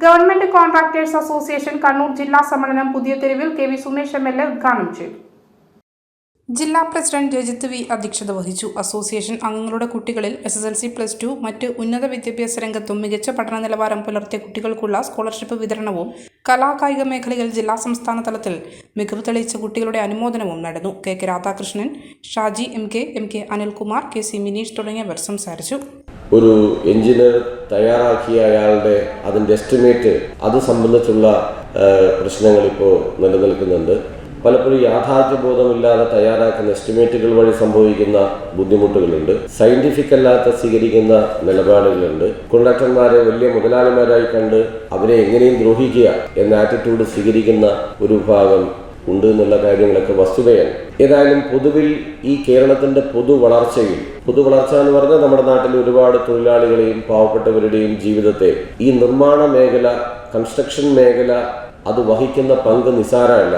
Government contractors association Kannur ജില്ലാ സമ്മേളനം പുതിയ തെരുവിൽ K V Sumesh M L A ഉദ്ഘാടനം ചെയ്തു ജില്ലാ പ്രസിഡന്റ് രജിത് വി അധ്യക്ഷത വഹിച്ചു അസോസിയേഷൻ അംഗങ്ങളുടെ കുട്ടികളിൽ S S L C plus two മറ്റ് ഉന്നത വിദ്യാഭ്യാസ രംഗത്തും മികച്ച പഠന നിലവാരം പുലർത്തിയ കുട്ടികൾക്കുള്ള സ്കോളർഷിപ്പ് വിതരണവും കലാകായിക മേഖലയിൽ ജില്ലാ സംസ്ഥാന തലത്തിൽ മികവ് തെളിയിച്ച കുട്ടികളുടെ അനുമോദനവും നടന്നു. K K Radhakrishnan Shaji M K M K Anilkumar K C Mineesh തുടങ്ങിയവർ സംസാരിച്ചു. ഒരു എഞ്ചിനീയർ തയ്യാറാക്കിയ അയാളുടെ അതിന്റെ എസ്റ്റിമേറ്റ് അത് സംബന്ധിച്ചുള്ള പ്രശ്നങ്ങൾ ഇപ്പോൾ നിലനിൽക്കുന്നുണ്ട്. പലപ്പോഴും യാഥാർത്ഥ്യബോധമില്ലാതെ തയ്യാറാക്കുന്ന എസ്റ്റിമേറ്റുകൾ വഴി സംഭവിക്കുന്ന ബുദ്ധിമുട്ടുകളുണ്ട്. സയന്റിഫിക് അല്ലാത്ത സ്വീകരിക്കുന്ന നിലപാടുകളുണ്ട്. കൊണ്ടക്ടർമാരെ വലിയ മുതലാളിമാരായി കണ്ട് അവരെ എങ്ങനെയും ദ്രോഹിക്കുക എന്ന ആറ്റിറ്റ്യൂഡ് സ്വീകരിക്കുന്ന ഒരു വിഭാഗം ഉണ്ട് എന്നുള്ള കാര്യങ്ങളൊക്കെ വസ്തുതയാണ്. ഏതായാലും പൊതുവിൽ ഈ കേരളത്തിന്റെ പൊതു വളർച്ചയിൽ പൊതു വളർച്ച എന്ന് പറഞ്ഞാൽ നമ്മുടെ നാട്ടിൽ ഒരുപാട് തൊഴിലാളികളെയും പാവപ്പെട്ടവരുടെയും ജീവിതത്തെ ഈ നിർമ്മാണ മേഖല കൺസ്ട്രക്ഷൻ മേഖല അത് വഹിക്കുന്ന പങ്ക് നിസാരമല്ല.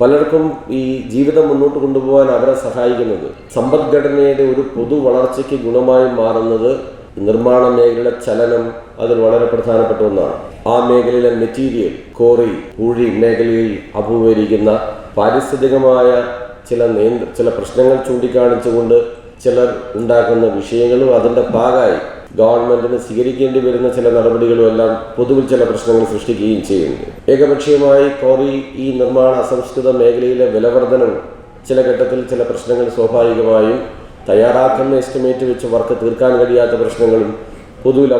പലർക്കും ഈ ജീവിതം മുന്നോട്ട് കൊണ്ടുപോകാൻ അവരെ സഹായിക്കുന്നത് സമ്പദ്ഘടനയുടെ ഒരു പൊതു വളർച്ചയ്ക്ക് ഗുണമായി മാറുന്നത് നിർമ്മാണ മേഖലയുടെ ചലനം അതിൽ വളരെ പ്രധാനപ്പെട്ട ഒന്നാണ്. ആ മേഖലയിലെ മെറ്റീരിയൽ കോറി പൂഴി മേഖലയിൽ അഭിമുഖീകരിക്കുന്ന പാരിസ്ഥിതികമായ ചില നിയന്ത്ര ചില പ്രശ്നങ്ങൾ ചൂണ്ടിക്കാണിച്ചുകൊണ്ട് ചിലർ ഉണ്ടാക്കുന്ന വിഷയങ്ങളും അതിന്റെ ഭാഗമായി ഗവൺമെന്റിന് സ്വീകരിക്കേണ്ടി വരുന്ന ചില നടപടികളും എല്ലാം പൊതുവിൽ ചില പ്രശ്നങ്ങൾ സൃഷ്ടിക്കുകയും ചെയ്യുന്നു. ഏകപക്ഷീയമായി കോറി ഈ നിർമ്മാണ അസംസ്കൃത മേഖലയിലെ വിലവർധനവും ചില ഘട്ടത്തിൽ ചില പ്രശ്നങ്ങൾ സ്വാഭാവികമായും തയ്യാറാക്കുന്ന എസ്റ്റിമേറ്റ് വെച്ച് വർക്ക് തീർക്കാൻ കഴിയാത്ത പ്രശ്നങ്ങളും പൊതുവിൽ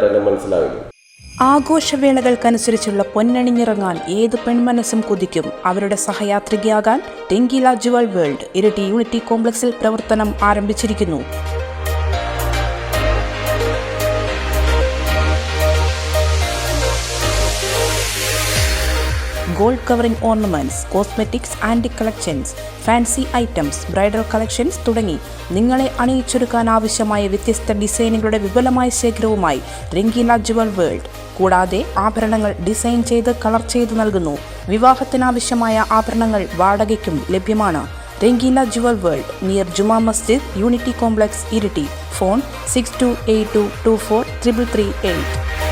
തന്നെ മനസ്സിലാകുന്നത് ആഘോഷവേളകൾക്കനുസരിച്ചുള്ള പൊന്നണിഞ്ഞിറങ്ങാൻ ഏത് പെൺമനസ്സും കൊതിക്കും. അവരുടെ സഹയാത്രികയാകാൻ ടെങ്കില ജുവൽ വേൾഡ് ഇരട്ടി യൂണിറ്റി കോംപ്ലക്സിൽ പ്രവർത്തനം ആരംഭിച്ചിരിക്കുന്നു. Gold covering ornaments cosmetics and collections fancy items bridal collections തുടങ്ങി. നിങ്ങളെ അണിയിച്ചൊരുക്കാൻ ആവശ്യമായ വ്യത്യസ്ത ഡിസൈനുകളുടെ വിപുലമായ ശേഖരവുമായി രംഗീല ജുവൽ വേൾഡ്. കൂടാതെ ആഭരണങ്ങൾ ഡിസൈൻ ചെയ്ത് കളർ ചെയ്ത് നൽകുന്നു. വിവാഹത്തിനാവശ്യമായ ആഭരണങ്ങൾ വാടകയ്ക്കും ലഭ്യമാണ്. Rangeela jewel world near Juma Masjid unity complex Iritty. Phone six two eight two two four three eight